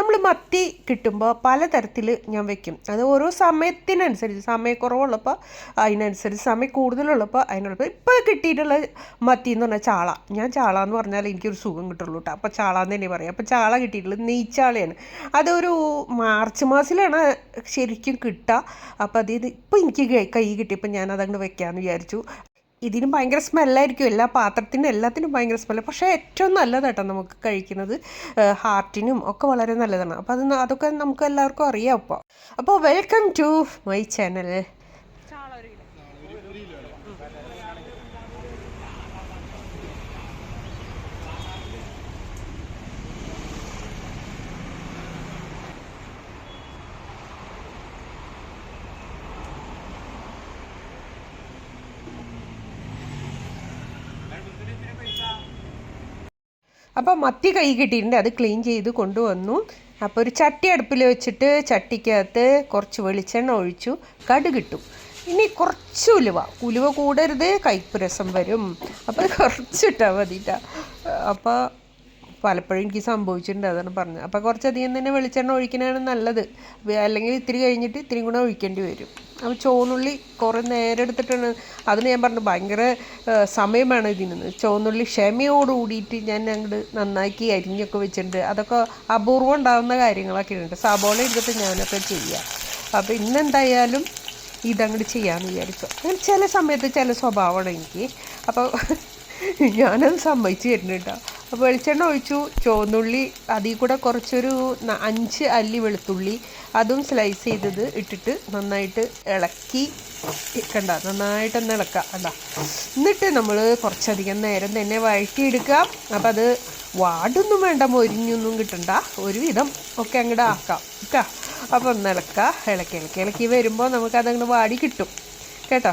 നമ്മൾ മത്തി കിട്ടുമ്പോൾ പലതരത്തിൽ ഞാൻ വെക്കും. അത് ഓരോ സമയത്തിനനുസരിച്ച് സമയക്കുറവുള്ളപ്പോൾ അതിനനുസരിച്ച് സമയം കൂടുതലുള്ളപ്പോൾ അതിനുള്ളപ്പോൾ ഇപ്പോൾ കിട്ടിയിട്ടുള്ള മത്തി എന്ന് പറഞ്ഞാൽ ചാള. ഞാൻ ചാള എന്ന് പറഞ്ഞാൽ എനിക്കൊരു സുഖം കിട്ടുള്ളൂ കേട്ടോ അപ്പോൾ ചാള എന്ന് തന്നെ പറയാം. അപ്പോൾ ചാള കിട്ടിയിട്ടുള്ളത് നെയ്ച്ചാളയാണ്. അതൊരു മാർച്ച് മാസത്തിലാണ് ശരിക്കും കിട്ടുക അപ്പോൾ അത് ഇപ്പോൾ എനിക്ക് കൈ- കിട്ടി. ഞാൻ അതങ്ങോട്ട് വെക്കാമെന്ന് വിചാരിച്ചു. ഇതിന് ഭയങ്കര സ്മെല്ലായിരിക്കും. എല്ലാ പാത്രത്തിനും എല്ലാത്തിനും ഭയങ്കര സ്മെല്ല്. പക്ഷേ ഏറ്റവും നല്ലതാട്ടോ നമുക്ക് കഴിക്കുന്നത് ഹാർട്ടിനും ഒക്കെ വളരെ നല്ലതാണ്. അപ്പോൾ അത് അതൊക്കെ നമുക്ക് എല്ലാവർക്കും അറിയാം ഇപ്പോൾ അപ്പോൾ വെൽക്കം ടു മൈ ചാനൽ. അപ്പോൾ മത്തി കൈ കിട്ടിയിട്ടുണ്ട്. അത് ക്ലീൻ ചെയ്ത് കൊണ്ടുവന്നു. അപ്പോൾ ഒരു ചട്ടി അടുപ്പിൽ വെച്ചിട്ട് ചട്ടിക്കകത്ത് കുറച്ച് വെളിച്ചെണ്ണ ഒഴിച്ചു. കടുകിട്ടു. ഇനി കുറച്ച് ഉലുവ. ഉലുവ കൂടരുത് കയ്പ്പ് രസം വരും. അപ്പോൾ കുറച്ചിട്ടാൽ മതിട്ടാ അപ്പോൾ പലപ്പോഴും എനിക്ക് സംഭവിച്ചിട്ടുണ്ട് അതാണ് പറഞ്ഞത്. അപ്പോൾ കുറച്ചധികം തന്നെ വെളിച്ചെണ്ണ ഒഴിക്കണതാണ് നല്ലത്. അല്ലെങ്കിൽ ഇത്തിരി കഴിഞ്ഞിട്ട് ഇത്തിരി കൂടെ ഒഴിക്കേണ്ടി വരും. അപ്പോൾ ചുവന്നുള്ളി കുറേ നേരം എടുത്തിട്ടാണ്. അതിന് ഞാൻ പറഞ്ഞു ഭയങ്കര സമയമാണ് ഇതിന് ചുവന്നുള്ളി ക്ഷമയോട് കൂടിയിട്ട് ഞാൻ അങ്ങോട്ട് നന്നാക്കി അരിഞ്ഞൊക്കെ വെച്ചിട്ടുണ്ട്. അതൊക്കെ അപൂർവം ഉണ്ടാകുന്ന കാര്യങ്ങളൊക്കെ ഉണ്ട്. സബോള എടുത്തിട്ട് ഞാനൊക്കെ ചെയ്യാം. അപ്പോൾ ഇന്നെന്തായാലും ഇതങ്ങോട്ട് ചെയ്യാമെന്ന് വിചാരിച്ചു. അങ്ങനെ ചില സമയത്ത് ചില സ്വഭാവമാണ് എനിക്ക്. അപ്പോൾ ഞാനത് സമ്മതിച്ച് തരുന്നുണ്ട് അപ്പോൾ വെളിച്ചെണ്ണ ഒഴിച്ചു. ചുവന്നുള്ളി അതിൽ കൂടെ കുറച്ചൊരു അഞ്ച് അല്ലി വെളുത്തുള്ളി അതും സ്ലൈസ് ചെയ്തത് ഇട്ടിട്ട് നന്നായിട്ട് ഇളക്കി കണ്ട നന്നായിട്ടൊന്ന് ഇളക്കുക കണ്ട. എന്നിട്ട് നമ്മൾ കുറച്ചധികം നേരം തന്നെ വഴറ്റിയെടുക്കുക. അപ്പം അത് വാടൊന്നും വേണ്ട മൊരിഞ്ഞൊന്നും കിട്ടണ്ട. ഒരുവിധം ഒക്കെ അങ്ങോട്ട് ആക്കാം കേട്ടോ അപ്പോൾ ഒന്ന് ഇളക്കുക ഇളക്കി ഇളക്കി ഇളക്കി വരുമ്പോൾ നമുക്കതങ്ങോട്ട് വാടി കിട്ടും. കേട്ടോ?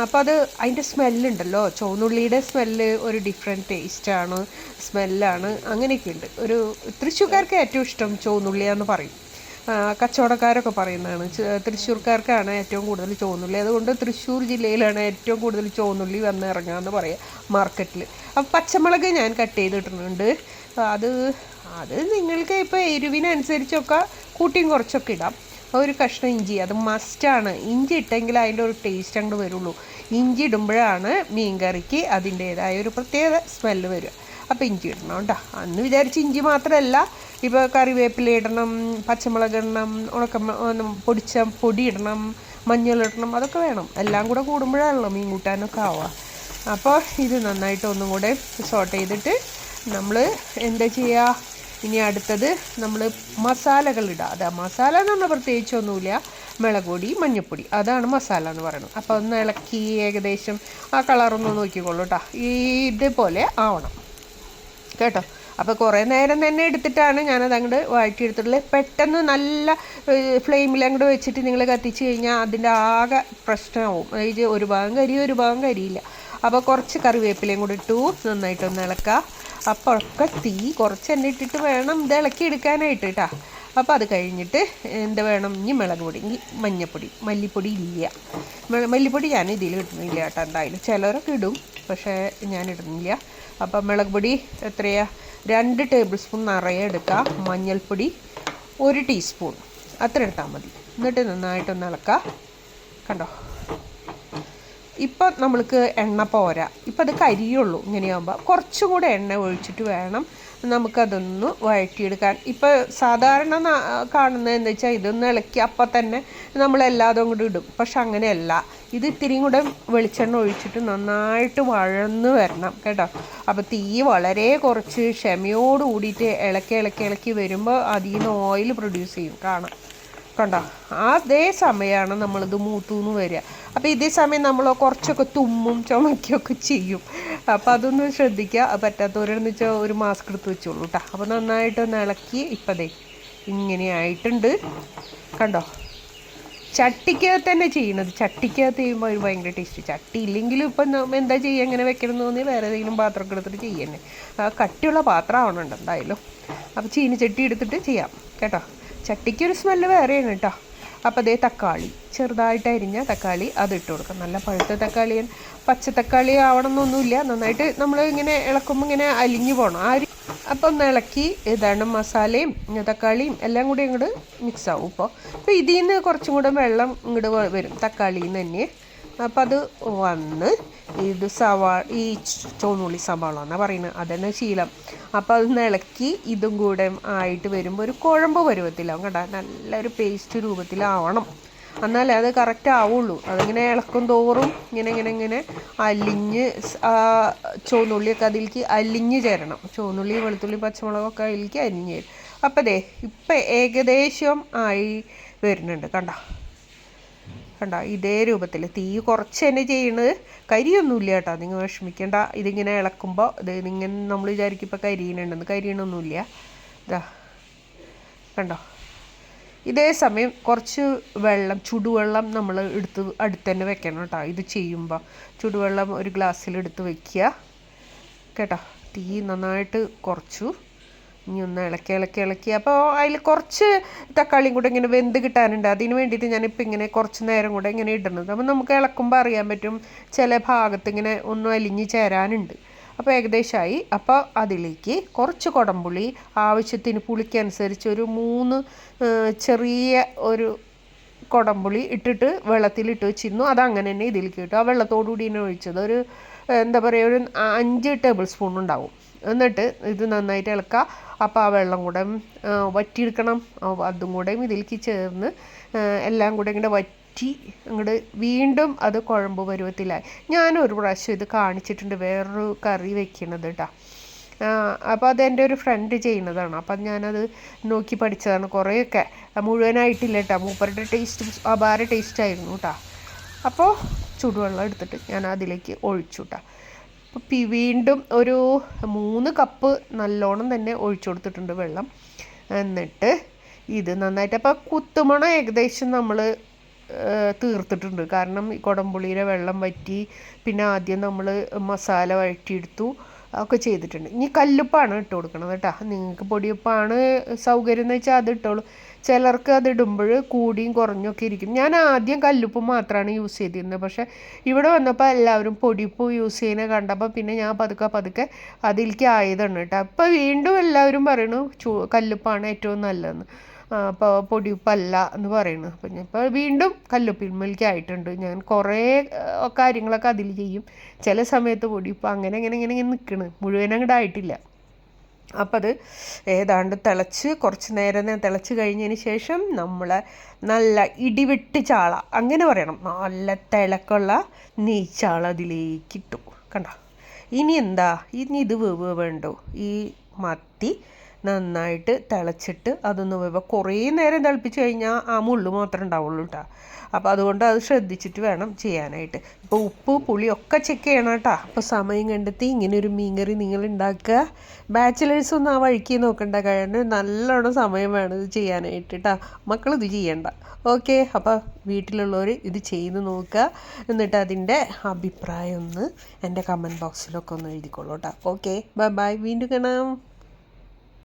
അപ്പോൾ അത് അതിന്റെ സ്മെല്ലുണ്ടല്ലോ. ചുവന്നുള്ളിയുടെ സ്മെല്ല് ഒരു ഡിഫറെന്റ് ടേസ്റ്റാണ് സ്മെല്ലാണ് അങ്ങനെയൊക്കെ ഉണ്ട്. ഒരു തൃശ്ശൂർക്കാർക്ക് ഏറ്റവും ഇഷ്ടം ചുവന്നുള്ളിയാന്ന് പറയും. കച്ചവടക്കാരൊക്കെ പറയുന്നതാണ്. തൃശ്ശൂർക്കാർക്കാണ് ഏറ്റവും കൂടുതൽ ചുവന്നുള്ളി. അതുകൊണ്ട് തൃശ്ശൂർ ജില്ലയിലാണ് ഏറ്റവും കൂടുതൽ ചുവന്നുള്ളി വന്ന് ഇറങ്ങുക എന്ന് പറയാം മാർക്കറ്റിൽ അപ്പം പച്ചമുളക് ഞാൻ കട്ട് ചെയ്തിട്ടുണ്ട് അത് അത് നിങ്ങൾക്ക് ഇപ്പോൾ എരിവിനനുസരിച്ചൊക്കെ കൂട്ടിയും കുറച്ചൊക്കെ ഇടാം. ഒരു കഷ്ണം ഇഞ്ചി അത് മസ്റ്റാണ് ഇഞ്ചി ഇട്ടെങ്കിൽ അതിന്റെ ഒരു ടേസ്റ്റ് അങ്ങോട്ട് വരുള്ളൂ. ഇഞ്ചി ഇടുമ്പോഴാണ് മീൻ കറിക്ക് അതിന്റേതായ ഒരു പ്രത്യേക സ്മെല്ല് വരിക. അപ്പോൾ ഇഞ്ചി ഇടണം കേട്ടോ അന്ന് വിചാരിച്ച് ഇഞ്ചി മാത്രമല്ല ഇപ്പോൾ കറിവേപ്പില ഇടണം പച്ചമുളക് ഇടണം ഉണക്ക പൊടിച്ച പൊടി ഇടണം മഞ്ഞൾ ഇടണം അതൊക്കെ വേണം. എല്ലാം കൂടെ കൂടുമ്പോഴാണല്ലോ മീൻ കൂട്ടാനൊക്കെ ആവുക. അപ്പോൾ ഇത് നന്നായിട്ട് ഒന്നും കൂടെ സോട്ട് ചെയ്തിട്ട് നമ്മൾ എന്താ ചെയ്യുക ഇനി അടുത്തത് നമ്മൾ മസാലകൾ ഇടുക അതാ മസാല എന്ന് പറഞ്ഞാൽ പ്രത്യേകിച്ചൊന്നുമില്ല മുളകുപൊടി മഞ്ഞൾപ്പൊടി. അതാണ് മസാല എന്ന് പറയുന്നത്. അപ്പോൾ ഒന്ന് ഇളക്കി ഏകദേശം ആ കളറൊന്ന് നോക്കിക്കോളൂ കേട്ടോ ഇതുപോലെ ആവണം. കേട്ടോ? അപ്പോൾ കുറേ നേരം തന്നെ എടുത്തിട്ടാണ് ഞാനത് അങ്ങോട്ട് വഴറ്റിയെടുത്തിട്ടുള്ളത് പെട്ടെന്ന് നല്ല ഫ്ലെയിമിൽ അങ്ങോട്ട് വെച്ചിട്ട് നിങ്ങൾ കത്തിച്ച് കഴിഞ്ഞാൽ അതിന്റെ ആകെ പ്രശ്നമാവും. അതായത് ഒരു ഭാഗം കരി ഒരു ഭാഗം കരിയില്ല. അപ്പോൾ കുറച്ച് കറിവേപ്പിലയും കൂടി ഇട്ടു. നന്നായിട്ടൊന്ന് ഇളക്കുക അപ്പോൾ ഒക്കെ തീ കുറച്ച് എണ്ണ ഇട്ടിട്ട് വേണം ഇത് ഇളക്കി എടുക്കാനായിട്ട് കേട്ടോ അപ്പോൾ അത് കഴിഞ്ഞിട്ട് എന്താ വേണം? ഇനി മുളക് പൊടി ഇനി മഞ്ഞൾപ്പൊടി മല്ലിപ്പൊടി ഇല്ല. മല്ലിപ്പൊടി ഞാൻ ഇതിൽ ഇടുന്നില്ല കേട്ടോ എന്തായാലും. ചിലരൊക്കെ ഇടും പക്ഷേ ഞാൻ ഇടുന്നില്ല. അപ്പം മുളക് പൊടി എത്രയാ? രണ്ട് ടേബിൾ സ്പൂൺ നിറയെ എടുക്കുക മഞ്ഞൾപ്പൊടി ഒരു ടീസ്പൂൺ. അത്ര എടുത്താൽ മതി. എന്നിട്ട് നന്നായിട്ടൊന്ന് ഇളക്കുക കണ്ടോ? ഇപ്പം നമ്മൾക്ക് എണ്ണ പോരാ. ഇപ്പം അത് കരിയുള്ളൂ. ഇങ്ങനെയാകുമ്പോൾ കുറച്ചും കൂടെ എണ്ണ ഒഴിച്ചിട്ട് വേണം നമുക്കതൊന്ന് വഴറ്റിയെടുക്കാൻ. ഇപ്പോൾ സാധാരണ കാണുന്നത് എന്താ വെച്ചാൽ ഇതൊന്ന് ഇളക്കി അപ്പം തന്നെ നമ്മൾ എല്ലാതും കൂടി ഇടും. പക്ഷെ അങ്ങനെയല്ല. ഇത് ഇത്തിരിയും കൂടെ വെളിച്ചെണ്ണ ഒഴിച്ചിട്ട് നന്നായിട്ട് വഴന്ന് വരണം കേട്ടോ. അപ്പോൾ തീ വളരെ കുറച്ച് ക്ഷമയോട് കൂടിയിട്ട് ഇളക്കി ഇളക്കി ഇളക്കി വരുമ്പോൾ അതിൽ നിന്ന് ഓയിൽ പ്രൊഡ്യൂസ് ചെയ്യും. കാണാം. കണ്ടോ? അതേ സമയമാണ് നമ്മളിത് മൂത്തൂന്ന് വരിക. അപ്പോൾ ഇതേ സമയം നമ്മൾ കുറച്ചൊക്കെ തുമ്മും ചുമയ്ക്കൊക്കെ ചെയ്യും. അപ്പോൾ അതൊന്ന് ശ്രദ്ധിക്കുക. പറ്റാത്തവരെന്ന് വെച്ചാൽ ഒരു മാസ്ക് എടുത്ത് വെച്ചോളൂ കേട്ടോ അപ്പോൾ നന്നായിട്ടൊന്ന് ഇളക്കി ഇപ്പം ദേ ഇങ്ങനെ ആയിട്ടുണ്ട്. കണ്ടോ? ചട്ടിക്കകത്ത് തന്നെ ചെയ്യണത്. ചട്ടിക്കകത്ത് ചെയ്യുമ്പോൾ ഒരു ഭയങ്കര ടേസ്റ്റ് ചട്ടി ഇല്ലെങ്കിലും ഇപ്പം എന്താ ചെയ്യുക എങ്ങനെ വെക്കണം എന്ന് തോന്നി വേറെ ഏതെങ്കിലും പാത്രമൊക്കെ എടുത്തിട്ട് ചെയ്യണേ കട്ടിയുള്ള പാത്രം ആവണുണ്ട് എന്തായാലും. അപ്പോൾ ചീനിച്ചട്ടി എടുത്തിട്ട് ചെയ്യാം. കേട്ടോ? ചട്ടിക്കൊരു സ്മെല്ല് വേറെയാണ് കേട്ടോ. അപ്പോൾ അതേ തക്കാളി. ചെറുതായിട്ട് അരിഞ്ഞ തക്കാളി അത് ഇട്ട് കൊടുക്കാം. നല്ല പഴുത്ത തക്കാളി പച്ച തക്കാളി ആവണം എന്നൊന്നുമില്ല നന്നായിട്ട് നമ്മൾ ഇങ്ങനെ ഇളക്കുമ്പോൾ ഇങ്ങനെ അലിഞ്ഞു പോകണം ആ ഒരു അപ്പം ഒന്ന് ഇളക്കി ഇതാണ് മസാലയും തക്കാളിയും എല്ലാം കൂടി അങ്ങോട്ട് മിക്സ് ആവും ഇപ്പോൾ അപ്പോൾ ഇതിൽ നിന്ന് കുറച്ചും കൂടെ വെള്ളം ഇങ്ങോട്ട് വരും. തക്കാളിയിൽ നിന്ന് തന്നെ. അപ്പം അത് വന്ന് ഇത് സവാ ഈ ചുവന്നുള്ളി സവാള എന്നാണ് പറയുന്നത്. അതന്നെ ശീലം. അപ്പോൾ അത് ഇളക്കി ഇതും കൂടെ ആയിട്ട് വരുമ്പോൾ ഒരു കുഴമ്പ് പരുവത്തിലാവും കേട്ടോ നല്ലൊരു പേസ്റ്റ് രൂപത്തിലാവണം. എന്നാലേ അത് കറക്റ്റ് ആവുള്ളൂ. അതിങ്ങനെ ഇളക്കും തോറും ഇങ്ങനെ ഇങ്ങനെ ഇങ്ങനെ അലിഞ്ഞ് ചുവന്നുള്ളിയൊക്കെ അതിലേക്ക് അലിഞ്ഞ് ചേരണം. ചുവന്നുള്ളി വെളുത്തുള്ളി പച്ചമുളകൊക്കെ അതിലേക്ക് അലിഞ്ഞ് ചേരും. അപ്പം ദേ ഇപ്പം ഏകദേശം ആയി വരുന്നുണ്ട് കണ്ടോ. കണ്ട ഇതേ രൂപത്തിൽ തീ കുറച്ച് തന്നെ ചെയ്യണത് കരിയൊന്നുമില്ല കേട്ടോ. നിങ്ങൾ വിഷമിക്കേണ്ട. ഇതിങ്ങനെ ഇളക്കുമ്പോൾ ഇത് ഇങ്ങനെ നമ്മൾ വിചാരിക്കും ഇപ്പോൾ കരിയണുണ്ടെന്ന് കരിയണമൊന്നുമില്ല ഇതാ കണ്ടോ? ഇതേ സമയം കുറച്ച് വെള്ളം ചുടുവെള്ളം നമ്മൾ എടുത്ത് അടുത്ത് തന്നെ വെക്കണം കേട്ടോ. ഇത് ചെയ്യുമ്പോൾ ചുടുവെള്ളം ഒരു ഗ്ലാസ്സിൽ എടുത്ത് വെക്കുക. കേട്ടോ? തീ നന്നായിട്ട് കുറച്ചു. ഇനി ഒന്ന് ഇളക്കി ഇളക്കി ഇളക്കി. അപ്പോൾ അതിൽ കുറച്ച് തക്കാളിയും കൂടെ ഇങ്ങനെ വെന്ത് കിട്ടാനുണ്ട്. അതിന് വേണ്ടിയിട്ട് ഞാനിപ്പോൾ ഇങ്ങനെ കുറച്ച് നേരം കൂടെ ഇങ്ങനെ ഇടുന്നത്. അപ്പോൾ നമുക്ക് ഇളക്കുമ്പോൾ അറിയാൻ പറ്റും ചില ഭാഗത്ത് ഇങ്ങനെ ഒന്നും അലിഞ്ഞ് ചേരാനുണ്ട്. അപ്പോൾ ഏകദേശമായി. അപ്പോൾ അതിലേക്ക് കുറച്ച് കുടംപുളി ആവശ്യത്തിന് പുളിക്കനുസരിച്ച് ഒരു മൂന്ന് ചെറിയ ഒരു കുടംപുളി ഇട്ടിട്ട് വെള്ളത്തിലിട്ട് വെച്ചിരുന്നു. അത് അങ്ങനെ തന്നെ ഇതിലേക്ക് ഇട്ടു. ആ വെള്ളത്തോടു കൂടി തന്നെ ഒഴിച്ചത് ഒരു എന്താ പറയുക ഒരു അഞ്ച് ടേബിൾ സ്പൂൺ ഉണ്ടാവും. എന്നിട്ട് ഇത് നന്നായിട്ട് ഇളക്കുക അപ്പോൾ ആ വെള്ളം കൂടെ വറ്റിയെടുക്കണം. അതും കൂടെ ഇതിലേക്ക് ചേർന്ന് എല്ലാം കൂടെ ഇങ്ങനെ വറ്റി അങ്ങോട്ട് വീണ്ടും അത് കുഴമ്പ് പരുവത്തിലായി. ഞാനൊരു പ്രാവശ്യം ഇത് കാണിച്ചിട്ടുണ്ട് വേറൊരു കറി വെക്കണത് കേട്ടോ അപ്പോൾ അതെന്റെ ഒരു ഫ്രണ്ട് ചെയ്യുന്നതാണ്. അപ്പം ഞാനത് നോക്കി പഠിച്ചതാണ് കുറേയൊക്കെ. മുഴുവനായിട്ടില്ല കേട്ടോ മൂപ്പരുടെ ടേസ്റ്റ് അപാര ടേസ്റ്റ് ആയിരുന്നു കേട്ടോ അപ്പോൾ ചൂടുവെള്ളം എടുത്തിട്ട് ഞാൻ അതിലേക്ക് ഒഴിച്ചു കേട്ടോ അപ്പോൾ വീണ്ടും ഒരു മൂന്ന് കപ്പ് നല്ലോണം തന്നെ ഒഴിച്ചു കൊടുത്തിട്ടുണ്ട് വെള്ളം. എന്നിട്ട് ഇത് നന്നായിട്ട് അപ്പോൾ കുത്തുമണ ഏകദേശം നമ്മൾ തീർത്തിട്ടുണ്ട്. കാരണം ഈ കുടംപുളിയുടെ വെള്ളം വറ്റി പിന്നെ ആദ്യം നമ്മൾ മസാല വഴറ്റിയെടുത്തു. ഒക്കെ ചെയ്തിട്ടുണ്ട്. ഇനി കല്ലുപ്പാണ് ഇട്ട് കൊടുക്കണം കേട്ടോ. നിങ്ങൾക്ക് പൊടിയുപ്പാണ് സൗകര്യം എന്ന് വെച്ചാൽ അത് ഇട്ടോളൂ. ചിലർക്ക് അത് ഇടുമ്പോൾ കൂടിയും കുറഞ്ഞൊക്കെ ഇരിക്കും. ഞാൻ ആദ്യം കല്ലുപ്പ് മാത്രമാണ് യൂസ് ചെയ്തിരുന്നത്. പക്ഷേ ഇവിടെ വന്നപ്പോൾ എല്ലാവരും പൊടിയുപ്പ് യൂസ് ചെയ്യുന്നത് കണ്ടപ്പോൾ പിന്നെ ഞാൻ പതുക്കെ പതുക്കെ അതിലേക്ക് ആയതാണ് കേട്ടോ. അപ്പോൾ വീണ്ടും എല്ലാവരും പറയണു ചൂ കല്ലുപ്പാണ് ഏറ്റവും നല്ലതെന്ന്. അപ്പോൾ പൊടിയുപ്പല്ല എന്ന് പറയുന്നു അപ്പം ഇപ്പോൾ വീണ്ടും കല്ലുപ്പിന്മേലേക്ക് ആയിട്ടുണ്ട് ഞാൻ കുറേ കാര്യങ്ങളൊക്കെ അതിൽ ചെയ്യും. ചില സമയത്ത് പൊടിയുപ്പ് അങ്ങനെ ഇങ്ങനെ ഇങ്ങനെ ഇങ്ങനെ നിൽക്കണ് മുഴുവൻ അങ്ങോട്ട് ആയിട്ടില്ല. അപ്പം അത് ഏതാണ്ട് തിളച്ച് കുറച്ച് നേരം തിളച്ച് കഴിഞ്ഞതിന് ശേഷം നമ്മൾ നല്ല ഇടിവെട്ട് ചാള അങ്ങനെ പറയണം. നല്ല തിളക്കുള്ള നെയ്ച്ചാള അതിലേക്ക് ഇട്ടു. കണ്ടോ? ഇനി എന്താ? ഇനി ഇത് വേവ് വേണ്ടോ. ഈ മത്തി നന്നായിട്ട് തിളച്ചിട്ട് അതൊന്ന് വേവ കുറേ നേരം തിളപ്പിച്ച് കഴിഞ്ഞാൽ ആ മുള്ളു മാത്രമേ ഉണ്ടാവുള്ളൂ കേട്ടോ അപ്പോൾ അതുകൊണ്ട് അത് ശ്രദ്ധിച്ചിട്ട് വേണം ചെയ്യാനായിട്ട്. ഇപ്പോൾ ഉപ്പ് പുളി ഒക്കെ ചെക്ക് ചെയ്യണം കേട്ടോ അപ്പോൾ സമയം കണ്ടെത്തി ഇങ്ങനെ ഒരു മീൻകറി നിങ്ങൾ ഉണ്ടാക്കുക. ബാച്ചിലേഴ്സ് ഒന്നും ആ വഴിക്ക് നോക്കണ്ട. കാരണം നല്ലോണം സമയം വേണം ഇത് ചെയ്യാനായിട്ട് കേട്ടോ മക്കൾ ഇത് ചെയ്യണ്ട. ഓക്കെ അപ്പോൾ വീട്ടിലുള്ളവർ ഇത് ചെയ്ത് നോക്കുക. എന്നിട്ട് അതിന്റെ അഭിപ്രായം ഒന്ന് എന്റെ കമന്റ് ബോക്സിലൊക്കെ ഒന്ന് എഴുതിക്കോളൂ കേട്ടോ ഓക്കെ ബൈ ബൈ വീണ്ടും കാണാം.